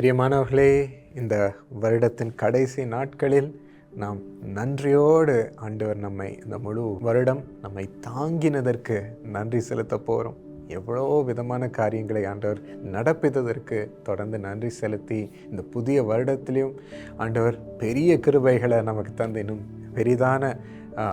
பிரியமானவர்களே இந்த வருடத்தின் கடைசி நாட்களில் நாம் நன்றியோடு ஆண்டவர் நம்மை இந்த முழு வருடம் நம்மை தாங்கினதற்கு நன்றி செலுத்த போகிறோம் எவ்வளோ விதமான காரியங்களை ஆண்டவர் நடப்பித்ததற்கு தொடர்ந்து நன்றி செலுத்தி இந்த புதிய வருடத்திலையும் ஆண்டவர் பெரிய கிருபைகளை நமக்கு தந்து இன்னும் பெரிதான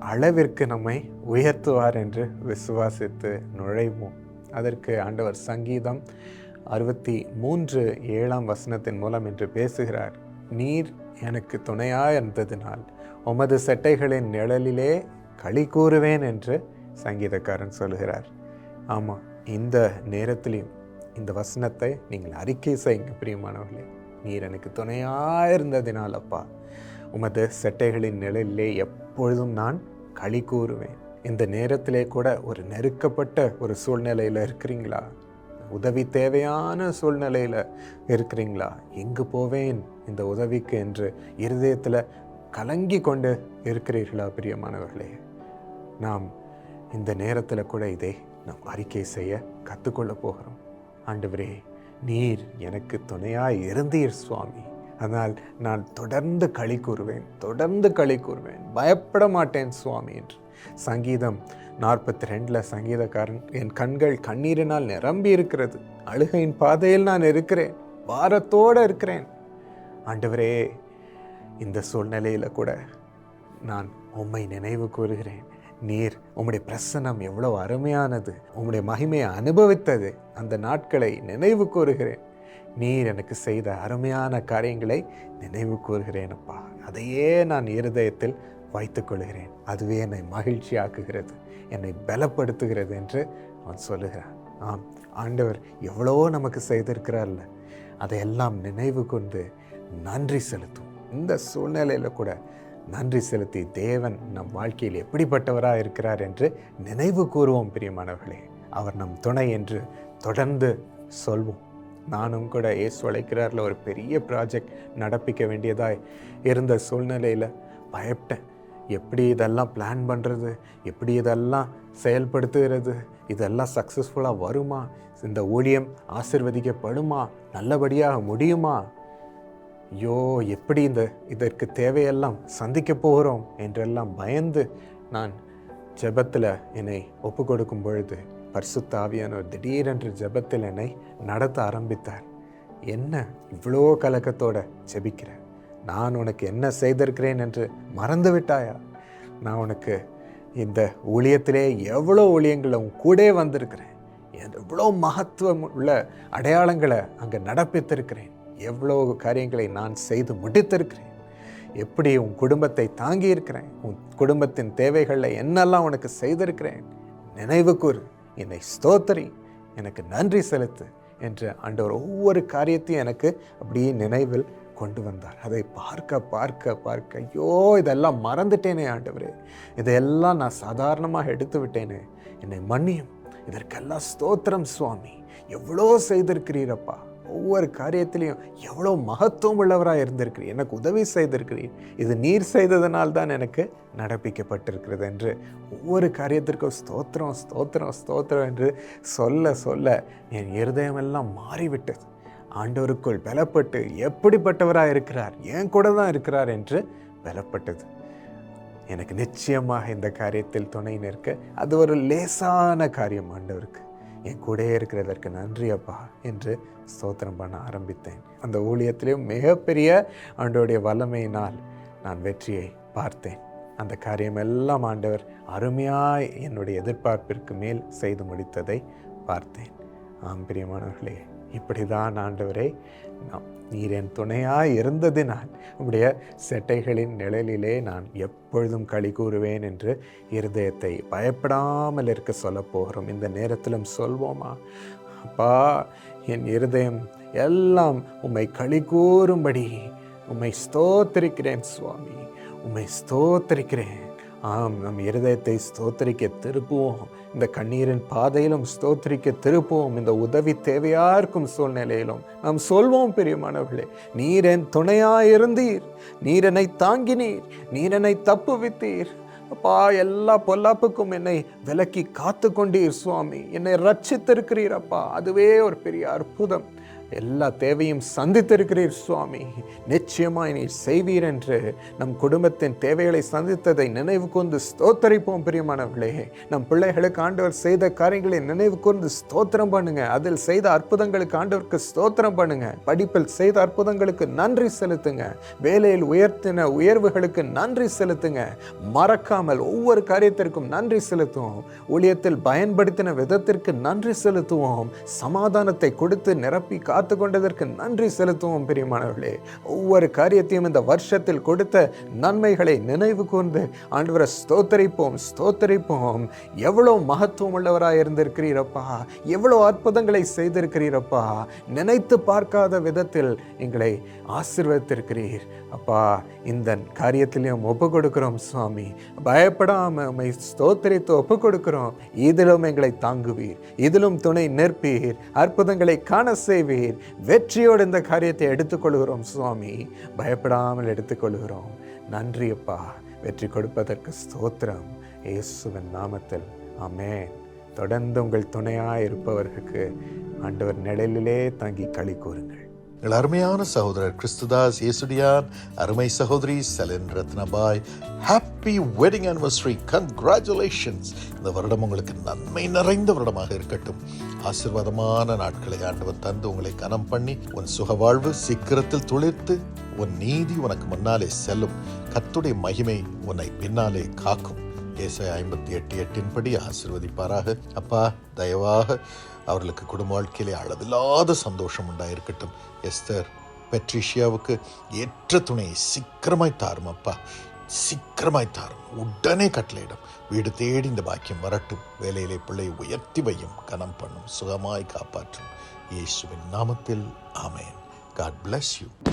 அளவிற்கு நம்மை உயர்த்துவார் என்று விசுவாசித்து நுழைவோம். அதற்கு ஆண்டவர் சங்கீதம் அறுபத்தி மூன்று ஏழாம் வசனத்தின் மூலம் என்று பேசுகிறார். நீர் எனக்கு துணையாக இருந்ததினால் உமது செட்டைகளின் நிழலிலே களி கூறுவேன் என்று சங்கீதக்காரன் சொல்கிறார் ஆமாம் இந்த நேரத்திலையும் இந்த வசனத்தை நீங்கள் அறிக்கை செய்யுங்க பிரியமானவர்களே. நீர் எனக்கு துணையாக இருந்ததினால் அப்பா உமது செட்டைகளின் நிழலிலே எப்பொழுதும் நான் களி கூறுவேன். இந்த நேரத்திலே கூட ஒரு நெருக்கப்பட்ட ஒரு சூழ்நிலையில் இருக்கிறீங்களா? உதவி தேவையான சூழ்நிலையில் இருக்கிறீங்களா? எங்கு போவேன் இந்த உதவிக்கு என்று இருதயத்தில் கலங்கி கொண்டு இருக்கிறீர்களா பிரியமானவர்களே? நாம் இந்த நேரத்தில் கூட இதை நாம் அறிக்கை செய்ய கற்றுக்கொள்ள போகிறோம். ஆண்டவரே நீர் எனக்கு துணையாய் இருந்தீர் சுவாமி. அதனால் நான் தொடர்ந்து களி கூறுவேன் தொடர்ந்து களி கூறுவேன். பயப்பட மாட்டேன் சுவாமி என்று. சங்கீதம் நாற்பத்தி ரெண்டில் சங்கீதக்காரன் என் கண்கள் கண்ணீரினால் நிரம்பி இருக்கிறது. அழுகையின் பாதையில் நான் இருக்கிறேன். வாரத்தோடு இருக்கிறேன். ஆண்டவரே இந்த சூழ்நிலையில் கூட நான் உம்மை நினைவு கூறுகிறேன். நீர் உம்முடைய பிரசன்னம் எவ்வளோ அருமையானது. உம்முடைய மகிமையை அனுபவித்தது. அந்த நாட்களை நினைவு கூறுகிறேன். நீர் எனக்கு செய்த அருமையான காரியங்களை நினைவு கூறுகிறேன் அப்பா. அதையே நான் இருதயத்தில் வைத்துக்கொள்கிறேன். அதுவே என்னை மகிழ்ச்சியாக்குகிறது என்னை பலப்படுத்துகிறது என்று அவன் சொல்லுகிறான். ஆம் ஆண்டவர் எவ்வளவோ நமக்கு செய்திருக்கிறார்ல அதையெல்லாம் நினைவு கொண்டு நன்றி செலுத்தும். இந்த சூழ்நிலையில் கூட நன்றி செலுத்தி தேவன் நம் வாழ்க்கையில் எப்படிப்பட்டவராக இருக்கிறார் என்று நினைவு கூறுவோம் பிரியமானவர்களே. அவர் நம் துணை என்று தொடர்ந்து சொல்வோம். நானும் கூட ஏசு அழைக்கிறார்ல ஒரு பெரிய ப்ராஜெக்ட் நடப்பிக்க வேண்டியதாய் இருந்த சூழ்நிலையில் பயப்பட்டேன். எப்படி இதெல்லாம் பிளான் பண்ணுறது எப்படி இதெல்லாம் செயல்படுத்துகிறது? இதெல்லாம் சக்ஸஸ்ஃபுல்லாக வருமா? இந்த ஊழியம் ஆசிர்வதிக்கப்படுமா? நல்லபடியாக முடியுமா? ஐயோ எப்படி இந்த இதற்கு தேவையெல்லாம் சந்திக்க போகிறோம்? என்றெல்லாம் பயந்து நான் ஜெபத்தில் என்னை ஒப்பு கொடுக்கும் பொழுது பரிசுத்தாவியானவர் திடீரென்று ஜெபத்தில் என்னை நடத்த ஆரம்பித்தார். என்ன இவ்வளோ கலக்கத்தோட ஜெபிக்கிறேன்? நான் உனக்கு என்ன செய்திருக்கிறேன் என்று மறந்துவிட்டாயா? நான் உனக்கு இந்த ஊழியத்திலே எவ்வளோ ஊழியங்களை உன் கூட வந்திருக்கிறேன். எவ்வளோ மகத்துவம் உள்ள அடையாளங்களை அங்கே நடப்பித்திருக்கிறேன். எவ்வளோ காரியங்களை நான் செய்து முடித்திருக்கிறேன். எப்படி உன் குடும்பத்தை தாங்கி இருக்கிறேன் உன் குடும்பத்தின் தேவைகளில் என்னெல்லாம் உனக்கு செய்திருக்கிறேன். நினைவு கூறு என்னை ஸ்தோத்திரி எனக்கு நன்றி செலுத்து என்று ஆண்டவர் ஒவ்வொரு காரியத்தையும் எனக்கு அப்படியே நினைவில் கொண்டு வந்தார். அதை பார்க்க பார்க்க பார்க்க ஐயோ இதெல்லாம் மறந்துட்டேனே ஆண்டவரே. இதையெல்லாம் நான் சாதாரணமாக எடுத்து விட்டேனே. என்னை மன்னியும். இதற்கெல்லாம் ஸ்தோத்திரம் சுவாமி. எவ்வளோ செய்திருக்கிறீரப்பா. ஒவ்வொரு காரியத்திலையும் எவ்வளோ மகத்துவம் உள்ளவராக இருந்திருக்கிறீர். எனக்கு உதவி செய்திருக்கிறீர். இது நீர் செய்ததனால் தான் எனக்கு நடப்பிக்கப்பட்டிருக்கிறது என்று ஒவ்வொரு காரியத்திற்கும் ஸ்தோத்திரம் ஸ்தோத்திரம் ஸ்தோத்திரம் என்று சொல்ல சொல்ல என் இருதயமெல்லாம் மாறிவிட்டது. ஆண்டவருக்குள் பலப்பட்டு எப்படிப்பட்டவராக இருக்கிறார்? என் கூட தான் இருக்கிறார் என்று பலப்பட்டது. எனக்கு நிச்சயமாக இந்த காரியத்தில் துணை நிற்க அது ஒரு லேசான காரியம் ஆண்டவருக்கு. என் கூட இருக்கிறதற்கு நன்றி அப்பா என்று ஸ்தோத்திரம் பண்ண ஆரம்பித்தேன். அந்த ஊழியத்திலேயும் மிகப்பெரிய ஆண்டோடைய வல்லமையினால் நான் வெற்றியை பார்த்தேன். அந்த காரியமெல்லாம் ஆண்டவர் அருமையாய் என்னுடைய எதிர்பார்ப்பிற்கு மேல் செய்து முடித்ததை பார்த்தேன். ஆம் பிரியமானவர்களே இப்படி தான் ஆண்டவரே நாம் நீர் என் துணையாக இருந்ததினால் உங்களுடைய செட்டைகளின் நிழலிலே நான் எப்பொழுதும் களி கூறுவேன் என்று இருதயத்தை பயப்படாமல் இருக்க சொல்லப் போகிறோம். இந்த நேரத்திலும் சொல்வோமா? அப்பா என் இருதயம் எல்லாம் உம்மை களி கூறும்படி உம்மை ஸ்தோத்திரிக்கிறேன் சுவாமி உம்மை ஸ்தோத்திரிக்கிறேன். ஆம் நம் இருதயத்தை ஸ்தோத்திரிக்க திருப்புவோம். இந்த கண்ணீரின் பாதையிலும் ஸ்தோத்திரிக்க திருப்புவோம். இந்த உதவி தேவையா இருக்கும் சூழ்நிலையிலும் நாம் சொல்வோம் பெரியமானவர்களே நீரன் என் துணையாயிருந்தீர். நீரனை தாங்கினீர். நீரனை தப்புவித்தீர். அப்பா எல்லா பொல்லாப்புக்கும் என்னை விலக்கி காத்து கொண்டீர் சுவாமி. என்னை ரட்சித்திருக்கிறீர் அப்பா. அதுவே ஒரு பெரிய அற்புதம். எல்லா தேவையும் சந்தித்திருக்கிறீர் சுவாமி. நிச்சயமாய் நீ செய்வீர் என்று நம் குடும்பத்தின் தேவைகளை சந்தித்ததை நினைவு கொண்டு ஸ்தோத்தரிப்போம் பிரியமானவர்களே. நம் பிள்ளைகளுக்கு ஆண்டவர் செய்த காரியங்களை நினைவு கூர்ந்து ஸ்தோத்திரம் பண்ணுங்க. அதில் செய்த அற்புதங்களுக்கு ஆண்டவருக்கு ஸ்தோத்திரம் பண்ணுங்க. படிப்பில் செய்த அற்புதங்களுக்கு நன்றி செலுத்துங்க. வேலையில் உயர்த்தின உயர்வுகளுக்கு நன்றி செலுத்துங்க. மறக்காமல் ஒவ்வொரு காரியத்திற்கும் நன்றி செலுத்துவோம். ஊழியத்தில் பயன்படுத்தின விதத்திற்கு நன்றி செலுத்துவோம். சமாதானத்தை கொடுத்து நிரப்பி காத்து கொண்டதற்கு நன்றி செலுத்துவோம் பிரியமானவர்களே. ஒவ்வொரு காரியத்தையும் இந்த வருஷத்தில் கொடுத்த நன்மைகளை நினைவு கூர்ந்து ஆண்டவரை ஸ்தோத்தரிப்போம் ஸ்தோத்தரிப்போம். எவ்வளோ மகத்துவம் உள்ளவராக இருந்திருக்கிறீரப்பா. எவ்வளோ அற்புதங்களை செய்திருக்கிறீரப்பா. நினைத்து பார்க்காத விதத்தில் எங்களை ஆசீர்வதித்திருக்கிறீர். அப்பா இந்த காரியத்திலையும் ஒப்பு கொடுக்கிறோம் சுவாமி. பயப்படாம உண்மை ஸ்தோத்திரித்து ஒப்பு கொடுக்கிறோம் இதிலும் எங்களை தாங்குவீர். இதிலும் துணை நிற்பீர். அற்புதங்களை காண செய்வீர். வெற்றியோடு இந்த காரியத்தை எடுத்துக்கொள்கிறோம் சுவாமி. பயப்படாமல் எடுத்துக்கொள்கிறோம். நன்றி அப்பா. வெற்றி கொடுப்பதற்கு ஸ்தோத்திரம். இயேசுவின் நாமத்தில். ஆமென். தொடர்ந்து உங்கள் துணையாக இருப்பவர்களுக்கு ஆண்டவர் நிழலிலே தங்கி களி கூறுங்கள். எங்கள் அருமையான சகோதரர் கிறிஸ்துதாஸ் ஏசுடியான் அருமை சகோதரி Celine Ratnabai. Happy wedding anniversary congratulations இந்த வருடம் உங்களுக்கு நன்மை நிறைந்த வருடமாக இருக்கட்டும். ஆசீர்வாதமான நாட்களை ஆண்டவர் தந்து உங்களை கனம் பண்ணி உன் சுக வாழ்வு சீக்கிரத்தில் துளிர்த்து உன் நீதி உனக்கு முன்னாலே செல்லும். கத்துடைய மகிமை உன்னை பின்னாலே காக்கும். ஏசாய ஐம்பத்தி எட்டு எட்டின்படி ஆசிர்வதிப்பாராக. அப்பா தயவாக அவர்களுக்கு குடும்ப வாழ்க்கையிலே அளவில்லாத சந்தோஷம் உண்டாயிருக்கட்டும். எஸ்தர் பெட்ரிஷியாவுக்கு ஏற்ற துணையை சீக்கிரமாய் தாரும் அப்பா. சீக்கிரமாய் தாரும். உடனே கட்டளையிடும். வீடு தேடி இந்த பாக்கியம் வரட்டும். வேலையிலே பிள்ளையை உயர்த்தி வையும். கனம் பண்ணும். சுகமாய் காப்பாற்றும். இயேசுவின் நாமத்தில் ஆமென். காட் bless யூ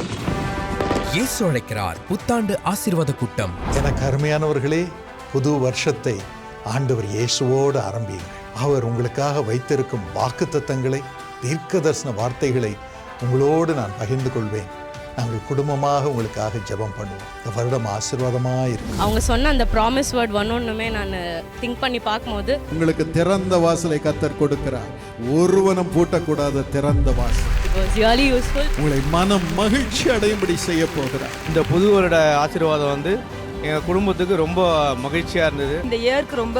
இயேசு அழைக்கிறார். புத்தாண்டு ஆசீர்வாத கூட்டம். எனக்கு அருமையானவர்களே புது வருஷத்தை ஆண்டவர் இயேசுவோடு ஆரம்பியுங்கள். அவர் உங்களுக்காக வைத்திருக்கும் வாக்குத்தத்தங்களை தீர்க்கதரிசன வார்த்தைகளை உங்களோடு நான் பகிர்ந்து கொள்வேன். நாங்கள் குடும்பமாக உங்களுக்காக ஜெபம் பண்ணுவோம். இந்த வருடம் ஆசீர்வாதமாக இருக்கும் அவங்க சொன்ன அந்த ப்ராமிஸ் வேர்ட் ஒன்னொன்றுமே நான் திங்க் பண்ணி பார்க்கும்போது உங்களுக்கு திறந்த வாசலை கத்தர் கொடுக்கிறார். ஒருவனும் பூட்டக்கூடாத திறந்த வாசல். உங்களை மனம் மகிழ்ச்சி அடையும்படி செய்ய போகிறார். இந்த புது வருட ஆசீர்வாதம் வந்து எங்கள் குடும்பத்துக்கு ரொம்ப மகிழ்ச்சியாக இருந்தது. இந்த இயருக்கு ரொம்ப